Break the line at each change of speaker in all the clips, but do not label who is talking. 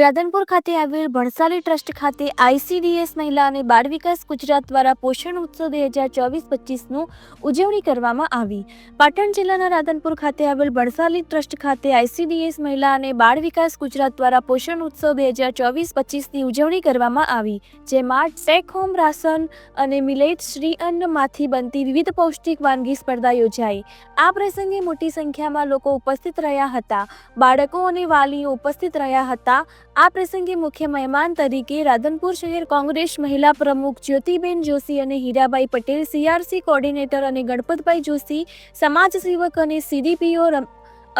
રાધનપુર ખાતે આવેલ ભણસાલી ટ્રસ્ટ ખાતે આઈસીડીએસ મહિલા અને બાળ વિકાસ ગુજરાત દ્વારા પોષણ ઉત્સવ બે હજાર ચોવીસ પચીસનું ઉજવણી કરવામાં આવી. પાટણ જિલ્લાના રાધનપુર ખાતે આવેલ ભણસાલી ટ્રસ્ટ ખાતે આઈસીડીએસ મહિલા અને બાળ વિકાસ ગુજરાત દ્વારા પોષણ ઉત્સવ બે હજાર ચોવીસ પચીસની ઉજવણી કરવામાં આવી, જેમાં ટેક હોમ રાશન અને મિલેટ શ્રી અન્નમાંથી બનતી વિવિધ પૌષ્ટિક વાનગી સ્પર્ધા યોજાઈ. આ પ્રસંગે મોટી સંખ્યામાં લોકો ઉપસ્થિત રહ્યા હતા. બાળકો અને વાલીઓ ઉપસ્થિત રહ્યા હતા. આ પ્રસંગે મુખ્ય મહેમાન તરીકે રાધનપુર શહેર કોંગ્રેસ મહિલા પ્રમુખ જ્યોતિબેન જોશી અને હીરાબાઈ પટેલ સીઆરસી કોર્ડિનેટર અને ગણપતભાઈ જોશી સમાજ સેવક અને સીડીપીઓ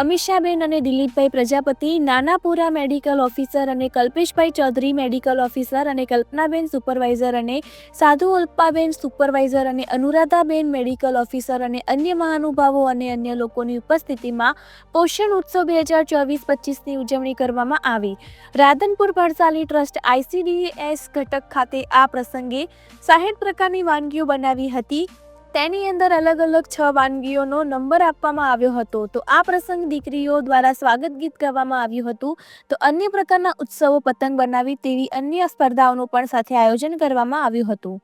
અમિષાબેન અને દિલીપભાઈ પ્રજાપતિ, નાનાપુરા મેડિકલ ઓફિસર અને કલ્પેશભાઈ ચૌધરી મેડિકલ ઓફિસર અને કલ્પનાબેન સુપરવાઇઝર અને સાધુ અલ્પાબેન સુપરવાઇઝર અને અનુરાધાબેન મેડિકલ ઓફિસર અને અન્ય મહાનુભાવો અને અન્ય લોકોની ઉપસ્થિતિમાં પોષણ ઉત્સવ બે હજાર ચોવીસ પચીસની ઉજવણી કરવામાં આવી. રાધનપુર ભરસાલી ટ્રસ્ટ આઈસીડીએસ ઘટક ખાતે આ પ્રસંગે સાહીઠ પ્રકારની વાનગીઓ બનાવી હતી. તેની અંદર અલગ અલગ છ વાનગીઓનો નંબર આપવામાં આવ્યો હતો. તો આ પ્રસંગ દીકરીઓ દ્વારા સ્વાગત ગીત ગાવામાં આવ્યું હતું. તો અન્ય પ્રકારના ઉત્સવો પતંગ બનાવી તેવી અન્ય સ્પર્ધાઓનું પણ સાથે આયોજન કરવામાં આવ્યું હતું.